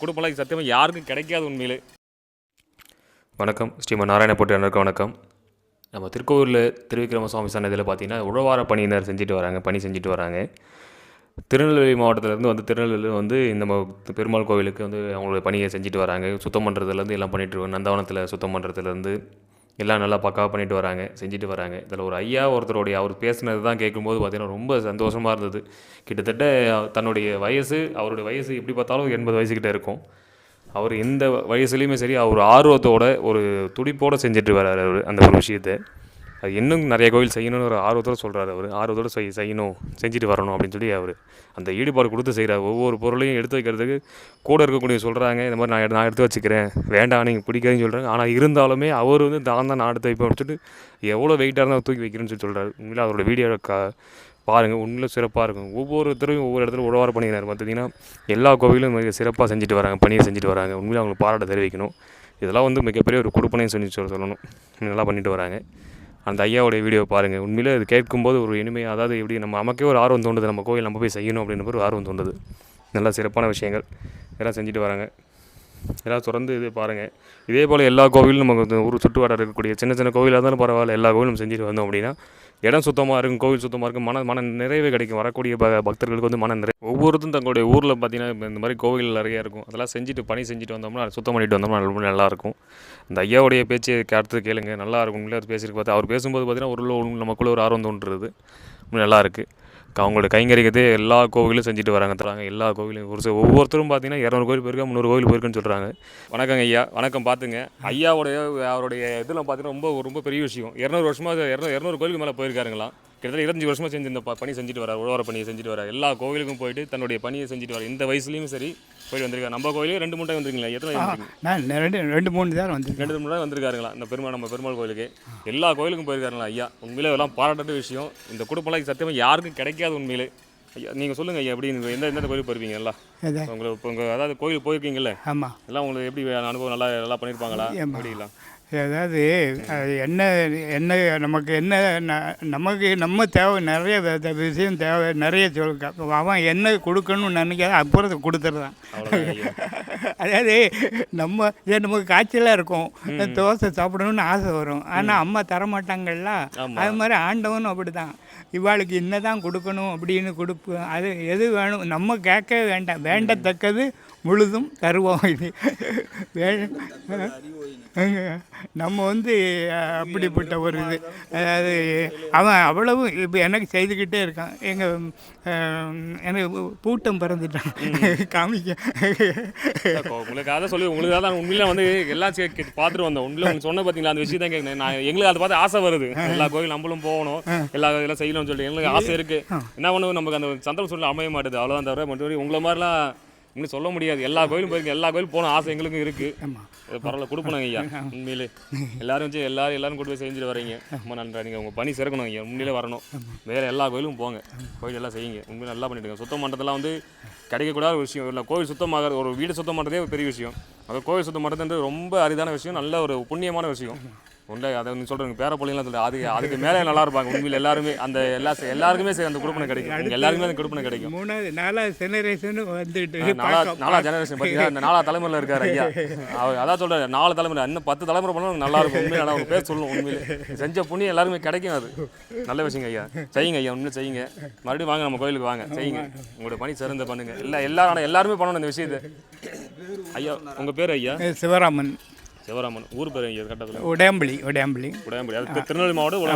குடும்பம்லாம் சத்தியமாக யாருக்கும் கிடைக்காது உண்மையிலே. வணக்கம். ஸ்ரீமன் நாராயண போட்டி அண்ணருக்கு வணக்கம். நம்ம திருக்கோவிலில் திருவிக்ரம சுவாமி சன்னதியில் பார்த்தீங்கன்னா உழவார பணியினர் செஞ்சுட்டு வராங்க பணி செஞ்சுட்டு வராங்க. திருநெல்வேலி மாவட்டத்திலேருந்து வந்து திருநெல்வேலியில் வந்து இந்த பெருமாள் கோவிலுக்கு வந்து அவங்களுடைய பணியை செஞ்சுட்டு வராங்க. சுத்தம் பண்ணுறதுலேருந்து எல்லாம் பண்ணிகிட்டு இருக்காங்க. நந்தவனத்தில் சுத்தம் பண்ணுறதுலேருந்து எல்லாம் நல்லா பக்காவாக பண்ணிட்டு வராங்க செஞ்சுட்டு வராங்க. இதில் ஒரு ஐயா ஒருத்தருடைய அவர் பேசுனது தான் கேட்கும்போது பார்த்தீங்கன்னா ரொம்ப சந்தோஷமாக இருந்தது. கிட்டத்தட்ட தன்னுடைய வயசு அவருடைய வயசு எப்படி பார்த்தாலும் எண்பது வயசுக்கிட்ட இருக்கும். அவர் எந்த வயசுலேயுமே சரி அவர் ஆர்வத்தோட ஒரு துடிப்போடு செஞ்சுட்டு வர்றாரு அவர் அந்த ஒரு விஷயத்தை. அது இன்னும் நிறைய கோவில் செய்யணும்னு ஒரு ஆர்வத்தோடு சொல்கிறார் அவர். ஆர்வத்தோடு செய் செய்யணும் செஞ்சுட்டு வரணும் அப்படின்னு சொல்லி அவர். அந்த ஈடுபாடு கொடுத்து செய்கிறார் ஒவ்வொரு பொருளையும் எடுத்து வைக்கிறதுக்கு கூட இருக்கக்கூடிய சொல்கிறாங்க இந்த மாதிரி நான் எடு- நான் எடுத்து வச்சுக்கிறேன் வேண்டாம் நீங்கள் பிடிக்காதுன்னு சொல்கிறாங்க ஆனால் இருந்தாலுமே அவர் வந்து தான் தான் நான் எடுத்து வைப்பேன் சொல்லிட்டு எவ்வளோ வெயிட்டாக இருந்தால் தூக்கி வைக்கிறேன்னு சொல்லி சொல்கிறார் உண்மையில் அவரோட வீடியோ கா பாருங்கள் உண்மையிலும் சிறப்பாக இருக்கும். ஒவ்வொருத்தரும் ஒவ்வொரு இடத்துல உழவார பண்ணிக்கிறார் பார்த்தீங்கன்னா எல்லா கோவிலும் மிக சிறப்பாக செஞ்சுட்டு வராங்க பணியை செஞ்சுட்டு வராங்க. உண்மையிலே அவங்களுக்கு பாராட்ட தெரிவிக்கணும். இதெல்லாம் வந்து மிகப்பெரிய ஒரு கொடுப்பனையும் சொல்லி சொல்ல சொல்லணும். நல்லா பண்ணிட்டு வராங்க. அந்த ஐயாவுடைய வீடியோ பாருங்கள் உண்மையிலே அது கேட்கும்போது ஒரு இனிமையாக அதாவது எப்படி நம்ம நமக்கே ஒரு ஆர்வம் தோணுது நம்ம கோயில் நம்ம போய் செய்யணும் அப்படின்னு ஒரு ஆர்வம் தோணுது நல்லா சிறப்பான விஷயங்கள். இதெல்லாம் செஞ்சுட்டு வராங்க. எல்லாம் திறந்து இது பாருங்கள் இதே போல் எல்லா கோவிலும் நமக்கு இந்த ஊர் சுற்று இருக்கக்கூடிய சின்ன சின்ன கோவிலாக இருந்தாலும் பரவாயில்ல எல்லா கோவிலும் செஞ்சுட்டு வந்தோம் அப்படின்னா இடம் சுத்தமாக இருக்கும் கோவில் சுத்தமாக இருக்கும் மன மன நிறைவே கிடைக்கும். வரக்கூடிய ப பக்தர்களுக்கு வந்து மன நிறை ஒவ்வொருத்தரும் தங்களுடைய ஊரில் பார்த்தீங்கன்னா இந்த மாதிரி கோவில் நிறைய இருக்கும். அதெல்லாம் செஞ்சுட்டு பணி செஞ்சுட்டு வந்தோம்னா அதை சுத்தம் பண்ணிட்டு வந்தோம்னா ரொம்ப நல்லாயிருக்கும் இந்த ஐயாவுடைய பேச்சு அடுத்து கேளுங்க. நல்லா இருக்கும். உண்மையிலே பேசியிருக்கு. பார்த்து அவர் பேசும்போது பார்த்தீங்கன்னா ஒரு நமக்குள்ளே ஒரு ஆர்வம் தோன்றுறது. ரொம்ப நல்லா இருக்குது அவங்களோட கைங்கரிக்கத்தை எல்லா கோவிலும் செஞ்சுட்டு வராங்க தராங்க. எல்லா கோவிலும் ஒரு சில ஒவ்வொருத்தரும் பார்த்தீங்கன்னா இரநூறு கோவில் போயிருக்கா முந்நூறு கோவில் போயிருக்குன்னு சொல்கிறாங்க வணக்கங்க ஐயா. வணக்கம். பார்த்துங்க ஐயாவுடைய அவருடைய இதில் பார்த்தீங்கன்னா ரொம்ப ரொம்ப பெரிய விஷயம். இரநூறு வருஷமாக இரநூறு இரநூறு கோயிலுக்கு மேலே போயிருக்காருங்களாம். கிட்டத்தட்ட இருபத்தஞ்சு வருஷமாக செஞ்சு இந்த பணி செஞ்சுட்டு வரார் உழவர பணியை செஞ்சுட்டு வரார். எல்லா கோவிலுக்கும் போயிட்டு தன்னுடைய பணியை செஞ்சுட்டு வரார். இந்த வயசுலையும் சரி போயிட்டு வந்திருக்காரு. நம்ம கோயிலே ரெண்டு மூணு டைம் வந்திருக்கீங்களா? எத்தனை ரெண்டு ரெண்டு மூணு தான் வந்து ரெண்டு மூணு நாள் வந்திருக்காருங்களா? இந்த பெருமாள் நம்ம பெருமாள் கோயிலுக்கு எல்லா கோயிலுக்கும் போயிருக்காருங்களா? ஐயா உண்மையிலே இதெல்லாம் பாராட்டுற விஷயம். இந்த குடும்பம்லாம் சத்தியமாக யாருக்கும் கிடைக்காது உண்மையிலே. ஐயா நீங்கள் சொல்லுங்கள் ஐயா எப்படி நீங்க எந்த எந்த கோயிலுக்கு போயிருப்பீங்க எல்லாம்? எது? உங்களை இப்போ உங்கள் அதாவது கோயில் போயிருக்கீங்கல்ல? ஆமாம் எல்லாம் உங்களுக்கு எப்படி அனுபவம் நல்லா நல்லா பண்ணியிருப்பாங்களா ஏம்மா. எப்படிலாம் அதாவது அது என்ன என்ன நமக்கு என்ன ந- நமக்கு நம்ம தேவை நிறைய விஷயம் தேவை நிறைய சொல்ல அவன் என்ன கொடுக்கணும்னு நினைக்காத அப்புறம் கொடுத்துட்றான். அதாவது நம்ம இது நமக்கு காய்ச்சலாக இருக்கும். தோசை சாப்பிடணும்னு ஆசை வரும். ஆனால் அம்மா தரமாட்டாங்கல்ல. அது மாதிரி ஆண்டவனும் அப்படி தான் இவாளுக்கு என்னதான் கொடுக்கணும் அப்படின்னு கொடுப்பு. அது எது வேணும்? நம்ம கேட்க வேண்டாம். வேண்டத்தக்கது முழுதும் தருவோம் இது. நம்ம வந்து அப்படிப்பட்ட ஒரு இது. அதாவது அவன் அவ்வளவு இப்போ எனக்கு செய்துக்கிட்டே இருக்கான். எங்கள் எனக்கு பூட்டம் பிறந்துட்டான். காமிக்க. உங்களுக்கு அதை சொல்லி உங்களுக்கு அதான் உண்மையில வந்து கே- பார்த்துட்டு வந்தோம் உண்மையில உங்களுக்கு சொன்ன பார்த்தீங்களா அந்த விஷயம் தான் கேட்குறேன் நான் எங்களுக்கு அதை பார்த்து ஆசை வருது. எல்லா கோயில் நம்மளும் போகணும். எல்லா இதெல்லாம் செய்யணும்னு சொல்லிட்டு எங்களுக்கு ஆசை இருக்கு. என்ன பண்ணுவோம்? நமக்கு அந்த சந்தர்ப்ப சூழ்நிலை அமைய மாட்டுது. அவ்வளோதான் தவிர மற்றபடி உங்களை மாதிரிலாம் இன்னும் சொல்ல முடியாது. எல்லா கோயிலும் போயிருக்கு எல்லா கோயிலும் போன ஆசை எங்களுக்கும் இருக்கு. பரவாயில்ல கொடுப்பணுங்க ஐயா. உண்மையிலே. எல்லாரும் வச்சு எல்லாரும் எல்லாரும் கொண்டு போய் செஞ்சுட்டு வரீங்க. ரொம்ப நன்றி நீங்கள் உங்கள் பணி சிறக்கணும் ஐயா. உண்மையிலே வரணும். வேற எல்லா கோயிலும் போங்க. கோயில் எல்லாம் செய்யுங்க. உண்மையிலே நல்லா பண்ணிட்டு சுத்தம் பண்ணுறதுலாம் வந்து கிடைக்கக்கூடாத ஒரு விஷயம். இல்லை கோவில் சுத்தமாக ஒரு வீடு சுத்தம் பண்ணுறதே ஒரு பெரிய விஷயம். அது கோவில் சுத்தம் பண்ணுறது ரொம்ப அரிதான விஷயம். நல்ல ஒரு புண்ணியமான விஷயம். உண்டை அதை நீ சொல்கிறீங்க பேர பிள்ளைங்களாம் அது அதுக்கு மேலே நல்லா இருப்பாங்க. உண்மையில் எல்லாருமே அந்த எல்லா எல்லாருக்குமே சரி அந்த கொடுப்பனை கிடைக்கும். உங்க எல்லாருக்குமே அந்த கொடுப்பனை கிடைக்கும். மூணாவது நாலாவது ஜெனரேஷன் வந்துட்டு நாலா நாலா ஜெனரேஷன் பார்த்தீங்கன்னா இந்த நாலா தலைமுறையில் இருக்காரு ஐயா. அவர் அதான் சொல்றாரு நாலு தலைமுறை இன்னும் பத்து தலைமுறை பண்ணாலும் நல்லா இருக்கும். உண்மையில நல்லா அவங்க பேர் சொல்லணும் உண்மையிலே. செஞ்ச புண்ணியம் எல்லாருமே கிடைக்கும் அது. நல்ல விஷயங்க ஐயா. செய்யுங்க ஐயா உண்மையிலே செய்யுங்க. மறுபடியும் வாங்க நம்ம கோயிலுக்கு வாங்க. செய்யுங்க. உங்களோட பணி சிறந்த பண்ணுங்க. இல்லை எல்லாரும் எல்லாருமே பண்ணணும் இந்த விஷயத்தை. ஐயா உங்க பேர் ஐயா? சிவராமன். சிவராமன் ஊர் பேர் ஐயா கட்டத்தில் உடையம்பளி உடையம்பளி உடையாம்படி அது திரு- திருநெல்வேலி மாவட்டம் உட-